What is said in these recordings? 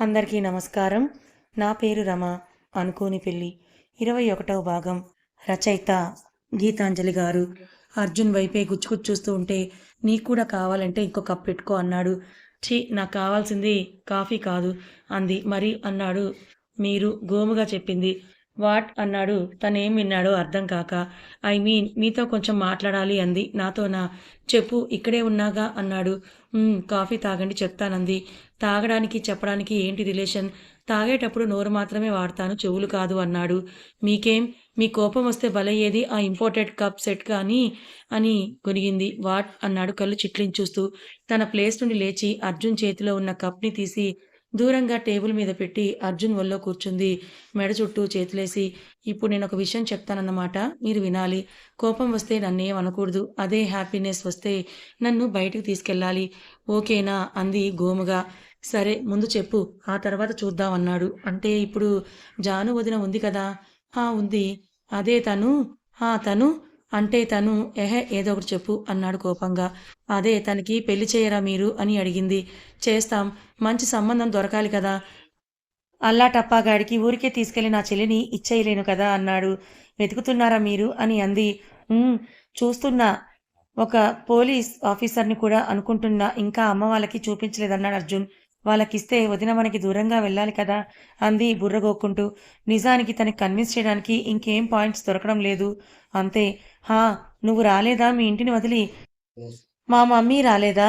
అందరికీ నమస్కారం. నా పేరు రమ. అనుకోని పెళ్ళి ఇరవై ఒకటవ భాగం. రచయిత గీతాంజలి గారు. అర్జున్ వైపే గుచ్చుకుచ్చు చూస్తూ ఉంటే నీకు కూడా కావాలంటే ఇంకో కప్ పెట్టుకో అన్నాడు. ఛీ నాకు కావాల్సింది కాఫీ కాదు అంది. మరి అన్నాడు. మీరు గోముగా చెప్పింది వాట్ అన్నాడు. తనేం విన్నాడో అర్థం కాక ఐ మీన్ మీతో కొంచెం మాట్లాడాలి అంది. నాతోనా? చెప్పు ఇక్కడే ఉన్నాగా అన్నాడు. కాఫీ తాగండి చెప్తానంది. తాగడానికి చెప్పడానికి ఏంటి రిలేషన్? తాగేటప్పుడు నోరు మాత్రమే వాడతాను చెవులు కాదు అన్నాడు. మీకేం? మీ కోపం వస్తే బలయ్యేది ఆ ఇంపోర్టెడ్ కప్ సెట్ కానీ అని గొనిగింది. వాట్? అన్నాడు కళ్ళు చిట్లించి చూస్తూ తన ప్లేస్ నుండి లేచి అర్జున్ చేతిలో ఉన్న కప్ని తీసి దూరంగా టేబుల్ మీద పెట్టి అర్జున్ ఒళ్ళో కూర్చుంది. మెడ చుట్టూ చేతులేసి ఇప్పుడు నేను ఒక విషయం చెప్తానన్నమాట మీరు వినాలి. కోపం వస్తే నన్నేం అనకూడదు. అదే హ్యాపీనెస్ వస్తే నన్ను బయటకు తీసుకెళ్ళాలి. ఓకేనా? అంది గోముగా. సరే ముందు చెప్పు. ఆ తర్వాత చూద్దాం అన్నాడు అంటే ఇప్పుడు జాను వదిన ఉంది కదా? ఆ ఉంది. అదే తను. ఆ తను అంటే తను ఎహె ఏదో ఒకటి చెప్పు అన్నాడు కోపంగా. అదే తనకి పెళ్ళి చేయరా మీరు అని అడిగింది. చేస్తాం మంచి సంబంధం దొరకాలి కదా. అల్లా టప్పాగాడికి ఊరికే తీసుకెళ్ళి నా చెల్లిని ఇచ్చేయలేను కదా అన్నాడు. వెతుకుతున్నారా మీరు అని అంది. చూస్తున్నా. ఒక పోలీస్ ఆఫీసర్ని కూడా అనుకుంటున్నా. ఇంకా అమ్మ వాళ్ళకి చూపించలేదన్నాడు అర్జున్. వాళ్ళకిస్తే వదిన మనకి దూరంగా వెళ్ళాలి కదా అంది బుర్రగోక్కుంటూ నిజానికి తనకి కన్విన్స్ చేయడానికి ఇంకేం పాయింట్స్ దొరకడం లేదు. అంతే. హా నువ్వు రాలేదా మీ ఇంటిని వదిలి? మా మమ్మీ రాలేదా?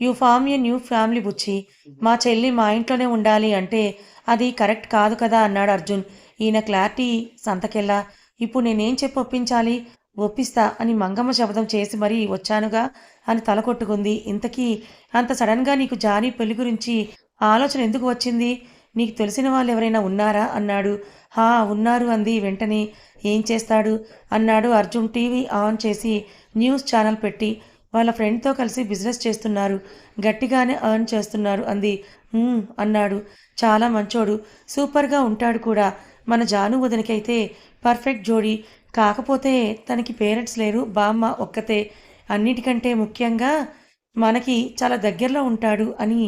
You form a new family బుచ్చి. మా చెల్లి మా ఇంట్లోనే ఉండాలి అంటే అది కరెక్ట్ కాదు కదా అన్నాడు అర్జున్. ఈయన క్లారిటీ సంతకెళ్ళా ఇప్పుడు నేనేం చెప్పి ఒప్పించాలి? ఒప్పిస్తా అని మంగమ్మ శబ్దం చేసి మరీ వచ్చానుగా అని తల కొట్టుకుంది. ఇంతకీ అంత సడన్గా నీకు జానీ పెళ్ళి గురించి ఆలోచన ఎందుకు వచ్చింది? నీకు తెలిసిన వాళ్ళు ఎవరైనా ఉన్నారా? అన్నాడు. హా ఉన్నారు అంది వెంటనే. ఏం చేస్తాడు? అన్నాడు అర్జున్ టీవీ ఆన్ చేసి న్యూస్ ఛానల్ పెట్టి. వాళ్ళ ఫ్రెండ్తో కలిసి బిజినెస్ చేస్తున్నారు. గట్టిగానే ఎర్న్ చేస్తున్నారు అంది. అన్నాడు. చాలా మంచోడు. సూపర్గా ఉంటాడు కూడా. మన జాను వదనికైతే పర్ఫెక్ట్ జోడీ. కాకపోతే తనకి పేరెంట్స్ లేరు బామ్మ ఒక్కతే. అన్నిటికంటే ముఖ్యంగా మనకి చాలా దగ్గరలో ఉంటాడు అని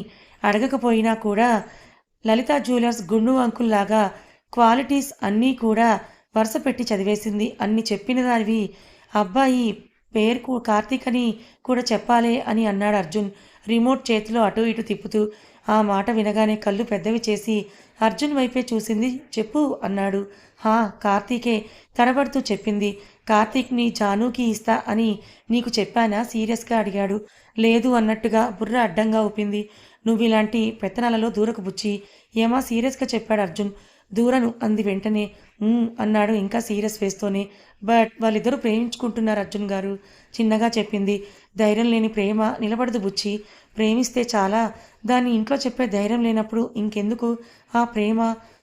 అడగకపోయినా కూడా లలిత జ్యువెలర్స్ గుండు అంకుల్లాగా క్వాలిటీస్ అన్నీ కూడా వరుస పెట్టి చదివేసింది. అన్ని చెప్పిన దానివి అబ్బాయి పేరుకు కార్తీక్ అని కూడా చెప్పాలే అని అన్నాడు అర్జున్. రిమోట్ చేతిలో అటు ఇటు తిప్పుతూ ఆ మాట వినగానే కళ్ళు పెద్దవి చేసి అర్జున్ వైపే చూసింది చెప్పు అన్నాడు. హా కార్తీకే తడబడుతూ చెప్పింది. కార్తీక్ని జానుకి ఇస్తా అని నీకు చెప్పానా? సీరియస్గా అడిగాడు. లేదు అన్నట్టుగా బుర్ర అడ్డంగా ఊపింది. నువ్వు ఇలాంటి పెత్తనాలలో దూరకు బుచ్చి. ఏమా సీరియస్గా చెప్పాడు అర్జున్. దూరను అంది వెంటనే. అన్నాడు ఇంకా సీరియస్ వేస్తూనే బట్ వాళ్ళిద్దరూ ప్రేమించుకుంటున్నారు అర్జున్ గారు చిన్నగా చెప్పింది. ధైర్యం లేని ప్రేమ నిలబడదు బుచ్చి. ప్రేమిస్తే చాలా. దాన్ని ఇంట్లో చెప్పే ధైర్యం లేనప్పుడు ఇంకెందుకు? ఆ ప్రేమ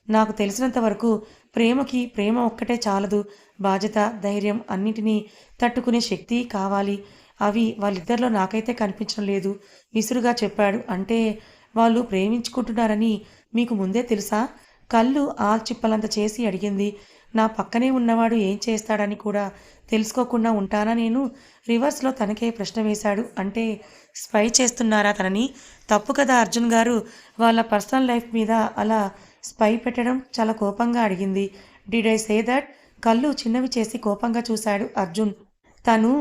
నాకు తెలిసినంత వరకు ప్రేమకి ప్రేమ ఒక్కటే చాలదు. బాధ్యత ధైర్యం అన్నిటినీ తట్టుకునే శక్తి కావాలి. అవి వాళ్ళిద్దరిలో నాకైతే కనిపించడం లేదు. విసురుగా చెప్పాడు. అంటే వాళ్ళు ప్రేమించుకుంటున్నారని మీకు ముందే తెలుసా? కళ్ళు ఆల్చిప్పలంత చేసి అడిగింది. నా పక్కనే ఉన్నవాడు ఏం చేస్తాడని కూడా తెలుసుకోకుండా ఉంటానా నేను? రివర్స్లో తనకే ప్రశ్న వేశాడు. అంటే స్పై చేస్తున్నారా తనని? తప్పు కదా అర్జున్ గారు. వాళ్ళ పర్సనల్ లైఫ్ మీద అలా స్పై పెట్టడం చాలా కోపంగా అడిగింది. డిడ్ ఐ సే దట్ కళ్ళు చిన్నవి చేసి కోపంగా చూశాడు అర్జున్. తను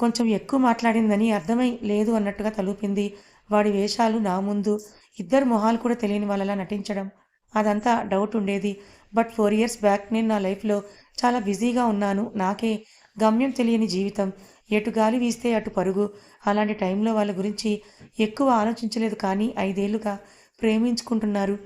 కొంచెం ఎక్కువ మాట్లాడిందని అర్థమై లేదు అన్నట్టుగా తలూపింది. వాడి వేషాలు నా ముందు. ఇద్దరు మొహాలు కూడా తెలియని వాళ్ళలా నటించడం. అదంతా డౌట్ ఉండేది. బట్ ఫోర్ ఇయర్స్ బ్యాక్ నేను నా లైఫ్లో చాలా బిజీగా ఉన్నాను. నాకే గమ్యం తెలియని జీవితం. ఎటు గాలి వీస్తే అటు పరుగు. అలాంటి టైంలో వాళ్ళ గురించి ఎక్కువ ఆలోచించలేదు కానీ ఐదేళ్ళుగా ప్రేమించుకుంటున్నారు.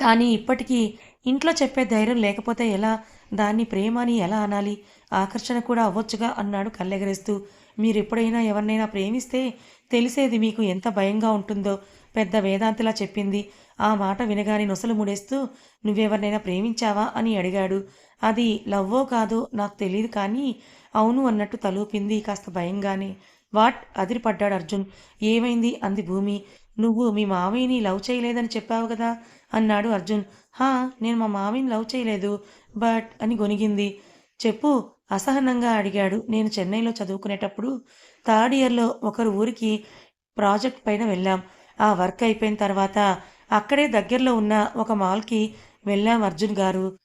కానీ ఇప్పటికీ ఇంట్లో చెప్పే ధైర్యం లేకపోతే ఎలా? దాన్ని ప్రేమ అని ఎలా అనాలి? ఆకర్షణ కూడా అవ్వొచ్చుగా అన్నాడు కళ్ళెగరేస్తూ. మీరు ఎప్పుడైనా ఎవరినైనా ప్రేమిస్తే తెలిసేది మీకు ఎంత భయంగా ఉంటుందో పెద్ద వేదాంతిలా చెప్పింది. ఆ మాట వినగానే నొసలు ముడేస్తూ నువ్వెవరినైనా ప్రేమించావా? అని అడిగాడు. అది లవ్వో కాదో నాకు తెలియదు కానీ అవును అన్నట్టు తలూపింది కాస్త భయంగానే. వాట్? అదిరిపడ్డాడు అర్జున్. ఏమైంది? అంది భూమి. నువ్వు మీ మావయ్యని లవ్ చేయలేదని చెప్పావు కదా? అన్నాడు అర్జున్. హా నేను మా మావయ్యని లవ్ చేయలేదు బట్ అని గొనిగింది. చెప్పు అసహనంగా అడిగాడు. నేను చెన్నైలో చదువుకునేటప్పుడు థర్డ్ ఇయర్లో ఒకరు ఊరికి ప్రాజెక్ట్ పైన వెళ్ళాం. ఆ వర్క్ అయిపోయిన తర్వాత అక్కడే దగ్గరలో ఉన్న ఒక మాల్కి వెళ్ళాం అర్జున్ గారు.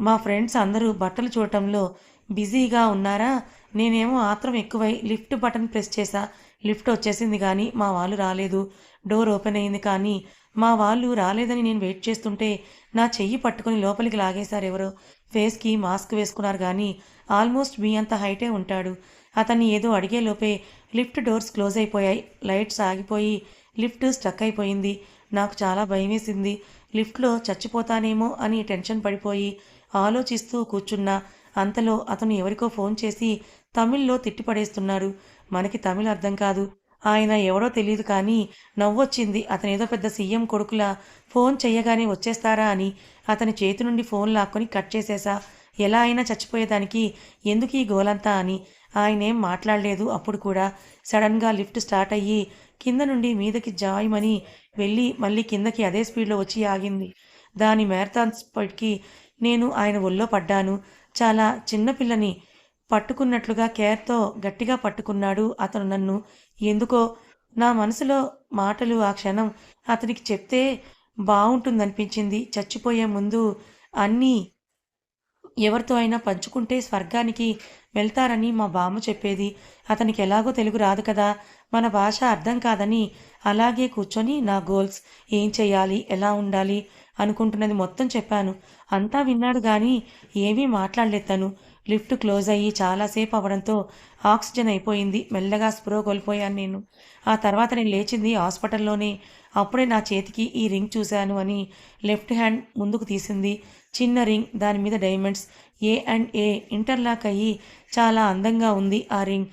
మా ఫ్రెండ్స్ అందరూ బట్టలు చూడటంలో బిజీగా ఉన్నారా? నేనేమో ఆత్రం ఎక్కువై లిఫ్ట్ బటన్ ప్రెస్ చేశా. లిఫ్ట్ వచ్చేసింది కానీ మా వాళ్ళు రాలేదు. డోర్ ఓపెన్ అయింది కానీ మా వాళ్ళు రాలేదని నేను వెయిట్ చేస్తుంటే నా చెయ్యి పట్టుకొని లోపలికి లాగేశారు ఎవరో ఫేస్కి మాస్క్ వేసుకున్నారు కానీ ఆల్మోస్ట్ మీ అంత హైటే ఉంటాడు. అతన్ని ఏదో అడిగే లోపే లిఫ్ట్ డోర్స్ క్లోజ్ అయిపోయాయి. లైట్స్ ఆగిపోయి లిఫ్ట్ స్టక్ అయిపోయింది. నాకు చాలా భయమేసింది. లిఫ్ట్లో చచ్చిపోతానేమో అని టెన్షన్ పడిపోయి ఆలోచిస్తూ కూర్చున్నా. అంతలో అతను ఎవరికో ఫోన్ చేసి తమిళ్ళో తిట్టిపడేస్తున్నారు. మనకి తమిళ్ అర్థం కాదు. ఆయన ఎవరో తెలియదు కానీ నవ్వొచ్చింది. అతను ఏదో పెద్ద సీఎం కొడుకులా ఫోన్ చెయ్యగానే వచ్చేస్తారా అని అతని చేతి నుండి ఫోన్ లాక్కొని కట్ చేసేసా. ఎలా అయినా చచ్చిపోయేదానికి ఎందుకు ఈ గోలంతా అని ఆయనేం మాట్లాడలేదు అప్పుడు కూడా. సడన్గా లిఫ్ట్ స్టార్ట్ అయ్యి కింద నుండి మీదకి జాయమని వెళ్ళి మళ్ళీ కిందకి అదే స్పీడ్లో వచ్చి ఆగింది. దాని మ్యారథాన్ స్పీడ్కి నేను ఆయన ఒళ్ళో పడ్డాను. చాలా చిన్నపిల్లని పట్టుకున్నట్లుగా కేర్తో గట్టిగా పట్టుకున్నాడు అతను నన్ను. ఎందుకో? నా మనసులో మాటలు ఆ క్షణం అతనికి చెప్తే బాగుంటుందనిపించింది చచ్చిపోయే ముందు అన్నీ ఎవరితో అయినా పంచుకుంటే స్వర్గానికి వెళ్తారని మా బామ్మ చెప్పేది. అతనికి ఎలాగో తెలుగు రాదు కదా. మన భాష అర్థం కాదని అలాగే కూర్చొని నా గోల్స్ ఏం చేయాలి ఎలా ఉండాలి అనుకుంటున్నది మొత్తం చెప్పాను. అంతా విన్నాడు కానీ ఏమీ మాట్లాడలేదు తను. లిఫ్ట్ క్లోజ్ అయ్యి చాలాసేపు అవ్వడంతో ఆక్సిజన్ అయిపోయింది. మెల్లగా స్ప్రో కోల్పోయాను నేను. ఆ తర్వాత నేను లేచింది హాస్పిటల్లోనే. అప్పుడే నా చేతికి ఈ రింగ్ చూశాను అని లెఫ్ట్ హ్యాండ్ ముందుకు తీసింది. చిన్న రింగ్ దాని మీద diamonds. A and A interlock అయ్యి చాలా అందంగా ఉంది ఆ రింగ్.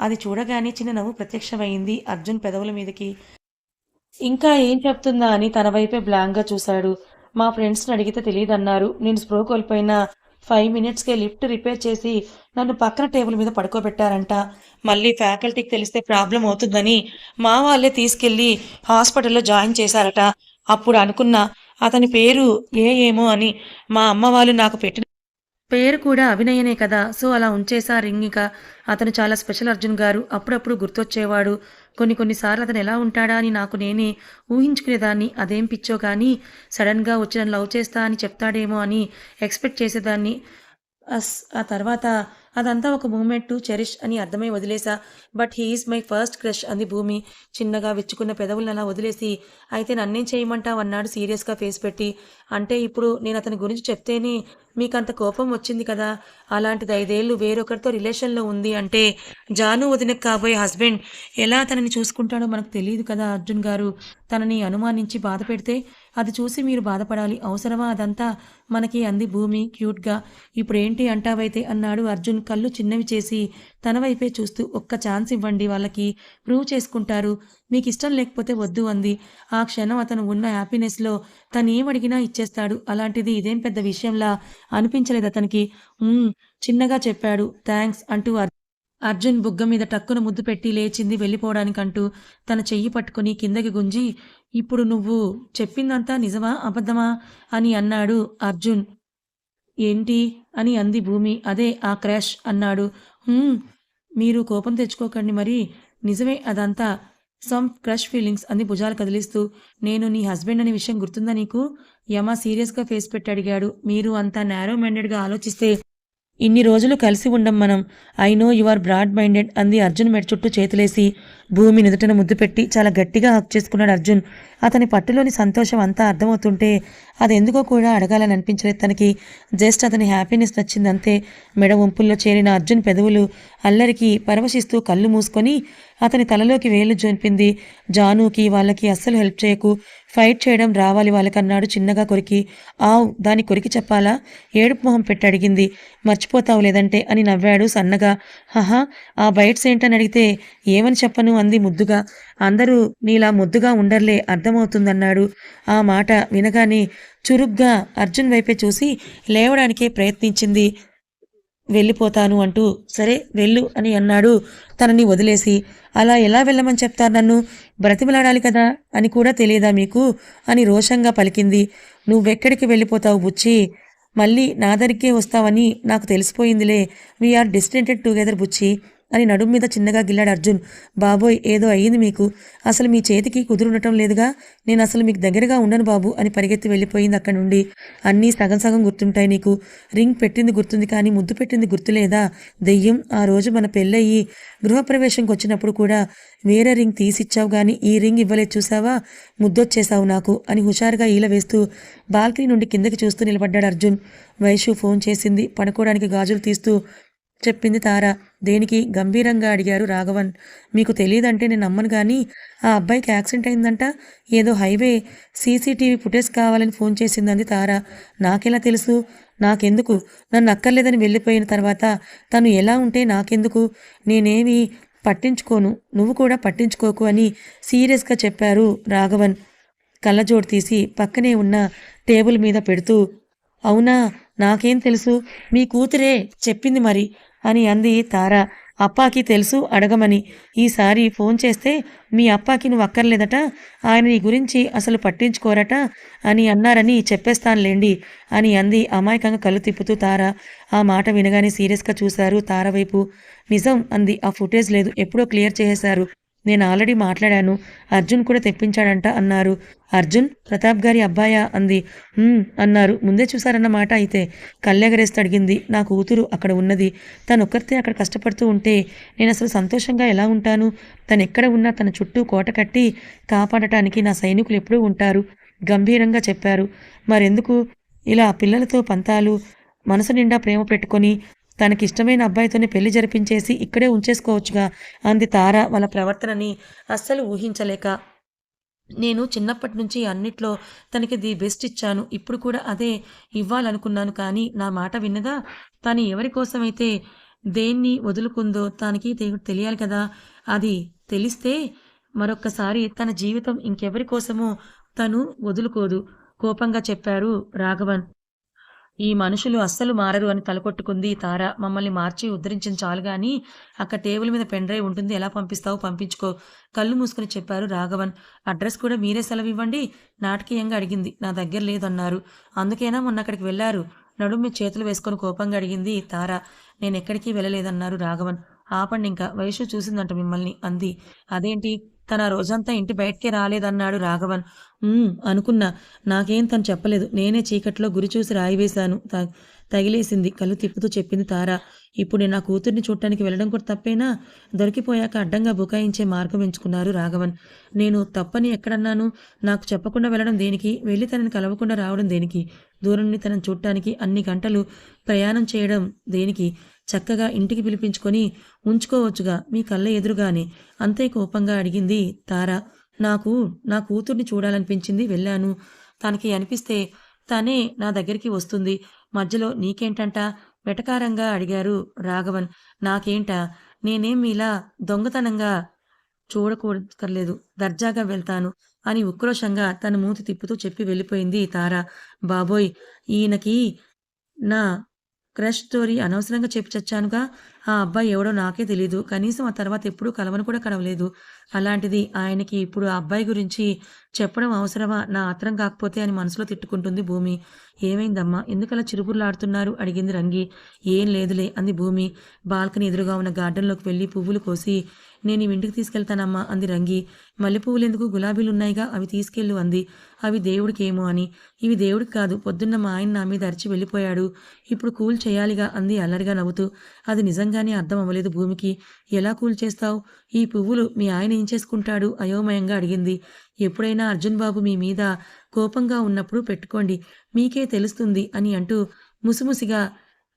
అది చూడగానే చిన్న నవ్వు ప్రత్యక్షమైంది అర్జున్ పెదవుల మీదకి. ఇంకా ఏం చెప్తుందా అని తన వైపే బ్లాంక్గా చూశాడు. మా ఫ్రెండ్స్ని అడిగితే తెలియదన్నారు. నేను స్ప్రో కోల్పోయిన ఫైవ్ మినిట్స్కే లిఫ్ట్ రిపేర్ చేసి నన్ను పక్కన టేబుల్ మీద పడుకోబెట్టారంట. మళ్ళీ ఫ్యాకల్టీకి తెలిస్తే ప్రాబ్లం అవుతుందని మా వాళ్ళే తీసుకెళ్ళి హాస్పిటల్లో జాయిన్ చేశారట. అప్పుడు అనుకున్న అతని పేరు ఏ ఏమో అని మా అమ్మ వాళ్ళు నాకు పెట్టిన పేరు కూడా అభినయనే కదా. సో అలా ఉంచేసా రింగ్ ఇక. అతను చాలా స్పెషల్ అర్జున్ గారు. అప్పుడప్పుడు గుర్తొచ్చేవాడు. కొన్ని కొన్నిసార్లు అతను ఎలా ఉంటాడా అని నాకు నేనే ఊహించుకునేదాన్ని. అదేం పిచ్చో కానీ సడన్గా వచ్చి నన్ను లవ్ చేస్తా అని చెప్తాడేమో అని ఎక్స్పెక్ట్ చేసేదాన్ని. అస్ ఆ తర్వాత అదంతా ఒక మూమెంట్ టు చెరిష్ అని అర్థమై వదిలేసా. But he's my first crush అంది భూమి. చిన్నగా విచ్చుకున్న పెదవులను అలా వదిలేసి అయితే నన్నేం చేయమంటావు? అన్నాడు సీరియస్గా ఫేస్ పెట్టి. అంటే ఇప్పుడు నేను అతని గురించి చెప్తేనే మీకు అంత కోపం వచ్చింది కదా. అలాంటిది ఐదేళ్ళు వేరొకరితో రిలేషన్లో ఉంది అంటే జాను వదినకు కాబోయే హస్బెండ్ ఎలా తనని చూసుకుంటాడో మనకు తెలియదు కదా అర్జున్ గారు. తనని అనుమానించి బాధ పెడితే అది చూసి మీరు బాధపడాలి. అవసరమా అదంతా? మనకి అంది భూమి క్యూట్గా. ఇప్పుడేంటి అంటావైతే? అన్నాడు అర్జున్ కళ్ళు చిన్నవి చేసి తన వైపే చూస్తూ ఒక్క ఛాన్స్ ఇవ్వండి వాళ్ళకి ప్రూవ్ చేసుకుంటారు. మీకు ఇష్టం లేకపోతే వద్దు అంది. ఆ క్షణం అతను ఉన్న హ్యాపీనెస్లో తను ఏమడిగినా ఇచ్చేస్తాడు. అలాంటిది ఇదేం పెద్ద విషయంలా అనిపించలేదు అతనికి. చిన్నగా చెప్పాడు. థ్యాంక్స్ అంటూ అర్- అర్జున్ బుగ్గ మీద టక్కున ముద్దు పెట్టి లేచింది వెళ్ళిపోవడానికంటూ. తన చెయ్యి పట్టుకుని కిందకి గుంజి ఇప్పుడు నువ్వు చెప్పిందంతా నిజమా అబద్ధమా? అని అన్నాడు అర్జున్. ఏంటి? అని అంది భూమి. అదే ఆ క్రాష్ అన్నాడు. మీరు కోపం తెచ్చుకోకండి మరి. నిజమే అదంతా. సమ్ క్రష్ ఫీలింగ్స్ అంది భుజాలు కదిలిస్తూ. నేను నీ హస్బెండ్ అనే విషయం గుర్తుందా నీకు? యమ సీరియస్గా ఫేస్ పెట్టి అడిగాడు. మీరు అంత నేరో మైండెడ్గా ఆలోచిస్తే ఇన్ని రోజులు కలిసి ఉండం మనం. I know you are broad minded అంది అర్జున్ మెడ చుట్టూ చేతులేసి. భూమి నుదుటను ముద్దు పెట్టి చాలా గట్టిగా హక్ చేసుకున్నాడు అర్జున్. అతని పట్టులోని సంతోషం అంతా అర్థమవుతుంటే అది ఎందుకో కూడా అడగాలని అనిపించలేదు తనకి. జస్ట్ అతని హ్యాపీనెస్ నచ్చిందంతే. మెడ వంపుల్లో చేరిన అర్జున్ పెదవులు అల్లరికి పరవశిస్తూ కళ్ళు మూసుకొని అతని తలలోకి వేలు జొనిపింది. జానుకి వాళ్ళకి అస్సలు హెల్ప్ చేయకు. ఫైట్ చేయడం రావాలి వాళ్ళకన్నాడు చిన్నగా కొరికి. ఆవ్ దాని కొరికి చెప్పాలా? ఏడుపు మొహం పెట్టి అడిగింది. మర్చిపోతావు లేదంటే అని నవ్వాడు సన్నగా. హహా ఆ బైట్స్ ఏంటని అడిగితే ఏమని చెప్పను అంది ముద్దుగా అందరూ నీలా ముద్దుగా ఉండర్లే అర్థమవుతుందన్నాడు. ఆ మాట వినగానే చురుగ్గా అర్జున్ వైపే చూసి లేవడానికే ప్రయత్నించింది. వెళ్ళిపోతాను అంటూ సరే వెళ్ళు అని అన్నాడు. తనని వదిలేసి అలా ఎలా వెళ్ళమని చెప్తారు నన్ను? బ్రతిమలాడాలి కదా అని కూడా తెలియదా మీకు? అని రోషంగా పలికింది. నువ్వెక్కడికి వెళ్ళిపోతావు బుచ్చి? మళ్ళీ నా దగ్గరికే వస్తావని నాకు తెలిసిపోయిందిలే. వీఆర్ డిస్టెంటెడ్ టుగెదర్ బుచ్చి. అని నడుం మీద చిన్నగా గిల్లాడు అర్జున్. బాబోయ్ ఏదో అయ్యింది మీకు. అసలు మీ చేతికి కుదురుండటం లేదుగా. నేను అసలు మీకు దగ్గరగా ఉండను బాబు అని పరిగెత్తి వెళ్ళిపోయింది అక్కడి నుండి. అన్నీ సగం సగం గుర్తుంటాయి నీకు. రింగ్ పెట్టింది గుర్తుంది కానీ ముద్దు పెట్టింది గుర్తులేదా? దెయ్యం ఆ రోజు మన పెళ్ళయ్యి. గృహప్రవేశంకి వచ్చినప్పుడు కూడా వేరే రింగ్ తీసిచ్చావు కానీ ఈ రింగ్ ఇవ్వలేదు చూసావా? ముద్దొచ్చేసావు నాకు అని హుషారుగా ఈల వేస్తూ బాల్కనీ నుండి కిందకి చూస్తూ నిలబడ్డాడు అర్జున్. వైషు ఫోన్ చేసింది. పడుకోవడానికి గాజులు తీస్తూ చెప్పింది తార. దేనికి? గంభీరంగా అడిగారు రాఘవన్. మీకు తెలియదంటే నేను నమ్మను కానీ ఆ అబ్బాయికి యాక్సిడెంట్ అయిందంట. ఏదో హైవే సీసీటీవీ ఫుటేజ్ కావాలని ఫోన్ చేసిందంది తార. నాకెలా తెలుసు? నాకెందుకు? నన్ను అక్కర్లేదని వెళ్ళిపోయిన తర్వాత తను ఎలా ఉంటే నాకెందుకు? నేనేమి పట్టించుకోను. నువ్వు కూడా పట్టించుకోకు అని సీరియస్గా చెప్పారు రాఘవన్. కళ్ళజోడు తీసి పక్కనే ఉన్న టేబుల్ మీద పెడుతూ అవునా? నాకేం తెలుసు? మీ కూతురే చెప్పింది మరి. అని అంది తార. అప్పాకి తెలుసు అడగమని. ఈసారి ఫోన్ చేస్తే మీ అప్పాకి నువ్వు అక్కర్లేదట ఆయన నీ గురించి అసలు పట్టించుకోరట అని అన్నారని చెప్పేస్తానులేండి అని అంది అమాయకంగా కళ్ళు తిప్పుతూ తార. ఆ మాట వినగానే సీరియస్గా చూశారు తార వైపు నిజం అంది ఆ ఫుటేజ్ లేదు ఎప్పుడో క్లియర్ చేసేశారు. నేను ఆల్రెడీ మాట్లాడాను. అర్జున్ కూడా తెప్పించాడంట అన్నారు. అర్జున్ ప్రతాప్ గారి అబ్బాయా? అంది. అన్నారు. ముందే చూసారన్నమాట అయితే. కళ్ళెగరేస్తూ అడిగింది. నా కూతురు అక్కడ ఉన్నది. తను ఒక్కరితే అక్కడ కష్టపడుతూ ఉంటే నేను అసలు సంతోషంగా ఎలా ఉంటాను? తను ఎక్కడ ఉన్నా తన చుట్టూ కోట కట్టి కాపాడటానికి నా సైనికులు ఎప్పుడూ ఉంటారు గంభీరంగా చెప్పారు. మరెందుకు? ఇలా పిల్లలతో పంతాలు మనసు నిండా ప్రేమ పెట్టుకొని తనకిష్టమైన అబ్బాయితోనే పెళ్ళి జరిపించేసి ఇక్కడే ఉంచేసుకోవచ్చుగా అంది తార వాళ్ళ ప్రవర్తనని అస్సలు ఊహించలేక. నేను చిన్నప్పటి నుంచి అన్నిట్లో తనకి ది బెస్ట్ ఇచ్చాను. ఇప్పుడు కూడా అదే ఇవ్వాలనుకున్నాను కానీ నా మాట విన్నదా? తను ఎవరి కోసమైతే దేన్ని వదులుకుందో తనకి తెలియాలి కదా? అది తెలిస్తే మరొక్కసారి తన జీవితం ఇంకెవరి కోసమో తను వదులుకోదు కోపంగా చెప్పారు రాఘవన్. ఈ మనుషులు అస్సలు మారరు అని తలకొట్టుకుంది తార. మమ్మల్ని మార్చి ఉద్ధరించిన చాలు గాని అక్కడ టేబుల్ మీద పెన్ డ్రైవ్ ఉంటుంది. ఎలా పంపిస్తావు పంపించుకో. కళ్ళు మూసుకుని చెప్పారు రాఘవన్. అడ్రస్ కూడా మీరే సెలవు ఇవ్వండి నాటకీయంగా అడిగింది. నా దగ్గర లేదన్నారు. అందుకేనా మొన్న అక్కడికి వెళ్ళారు? నడుము మీ చేతులు వేసుకొని కోపంగా అడిగింది తార. నేను ఎక్కడికి వెళ్ళలేదన్నారు రాఘవన్. ఆపండి ఇంకా. వయసు చూసిందంట మిమ్మల్ని అంది. అదేంటి? తన రోజంతా ఇంటి బయటకే రాలేదన్నాడు రాఘవన్. అనుకున్నా. నాకేం తను చెప్పలేదు. నేనే చీకట్లో గురి చూసి రాయి వేశాను త- తగిలేసింది. కళ్ళు తిప్పుతూ చెప్పింది తార ఇప్పుడు నా కూతుర్ని చూడటానికి వెళ్ళడం కూడా తప్పేనా? దొరికిపోయాక అడ్డంగా బుకాయించే మార్గం ఎంచుకున్నారు రాఘవన్. నేను తప్పని ఎక్కడన్నాను? నాకు చెప్పకుండా వెళ్ళడం దేనికి? వెళ్ళి తనని కలవకుండా రావడం దేనికి? దూరం నుండి తనని చూడటానికి అన్ని గంటలు ప్రయాణం చేయడం దేనికి? చక్కగా ఇంటికి పిలిపించుకొని ఉంచుకోవచ్చుగా మీ కళ్ళ ఎదురుగానే. అంతే కోపంగా అడిగింది తార. నాకు నా కూతుర్ని చూడాలనిపించింది వెళ్ళాను. తనకి అనిపిస్తే తనే నా దగ్గరికి వస్తుంది. మధ్యలో నీకేంటంట? వెటకారంగా అడిగారు రాఘవన్. నాకేంటా? నేనేం మీలా దొంగతనంగా చూడకూడక్కర్లేదు. దర్జాగా వెళ్తాను అని ఉక్రోషంగా తన మూతి తిప్పుతూ చెప్పి వెళ్ళిపోయింది తార. బాబోయ్ ఈయనకి నా క్రష్ స్టోరీ అనవసరంగా చెప్పి చచ్చానుగా ఆ అబ్బాయి ఎవడో నాకే తెలీదు. కనీసం ఆ తర్వాత ఎప్పుడూ కలవను కూడా కలవలేదు. అలాంటిది ఆయనకి ఇప్పుడు ఆ అబ్బాయి గురించి చెప్పడం అవసరమా? నా ఆత్రం కాకపోతే అని మనసులో తిట్టుకుంటుంది భూమి. ఏమైందమ్మా? ఎందుకలా చిరుపురులాడుతున్నారు అడిగింది రంగి. ఏం లేదులే అంది భూమి. బాల్కనీ ఎదురుగా ఉన్న గార్డెన్లోకి వెళ్ళి పువ్వులు కోసి నేను ఇంటికి తీసుకెళ్తానమ్మా అంది రంగి. మల్లెపువ్వులు ఎందుకు గులాబీలు ఉన్నాయిగా అవి తీసుకెళ్ళు అంది. అవి దేవుడికేమో అని. ఇవి దేవుడికి కాదు పొద్దున్న మా ఆయన నా మీద అరిచి వెళ్ళిపోయాడు. ఇప్పుడు కూల్ చేయాలిగా అంది అల్లరిగా నవ్వుతూ. అది నిజంగానే అర్థం అవ్వలేదు భూమికి. ఎలా కూల్ చేస్తావు? ఈ పువ్వులు మీ ఆయన ఏం చేసుకుంటాడు? అయోమయంగా అడిగింది. ఎప్పుడైనా అర్జున్ బాబు మీ మీద కోపంగా ఉన్నప్పుడు పెట్టుకోండి. మీకే తెలుస్తుంది అని అంటూ ముసిముసిగా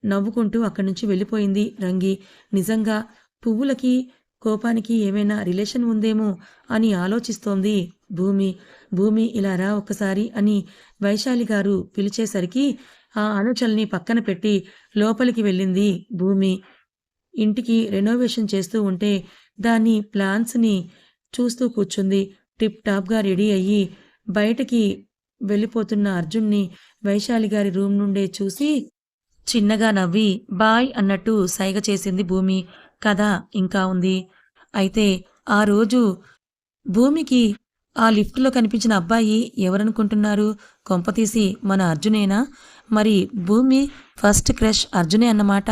నవ్వుకుంటూ అక్కడి నుంచి వెళ్ళిపోయింది రంగి. నిజంగా పువ్వులకి కోపానికి ఏమైనా రిలేషన్ ఉందేమో అని ఆలోచిస్తోంది భూమి. భూమి ఇలా రా ఒక్కసారి అని వైశాలి గారు పిలిచేసరికి ఆ అనుచల్ని పక్కన పెట్టి లోపలికి వెళ్ళింది భూమి. ఇంటికి రెనోవేషన్ చేస్తూ ఉంటే దాని ప్లాన్స్ని చూస్తూ కూర్చుంది. టిప్ టాప్గా రెడీ అయ్యి బయటకి వెళ్ళిపోతున్న అర్జున్ని వైశాలి గారి రూమ్ నుండే చూసి చిన్నగా నవ్వి బాయ్ అన్నట్టు సైగ చేసింది భూమి. కథ ఇంకా ఉంది. అయితే ఆ రోజు భూమికి ఆ లిఫ్ట్లో కనిపించిన అబ్బాయి ఎవరనుకుంటున్నారు? కొంపతీసి మన అర్జునేనా? మరి భూమి ఫస్ట్ క్రష్ అర్జునే అన్నమాట.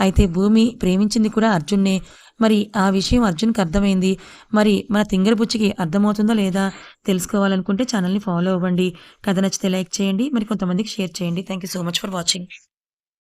అయితే భూమి ప్రేమించింది కూడా అర్జున్నే. మరి ఆ విషయం అర్జున్కి అర్థమైంది. మరి మన తింగరబుచ్చికి అర్థమవుతుందో లేదా తెలుసుకోవాలనుకుంటే ఛానల్ని ఫాలో అవ్వండి. కథ నచ్చితే లైక్ చేయండి. మరి కొంతమందికి షేర్ చేయండి. Thank you so much for watching.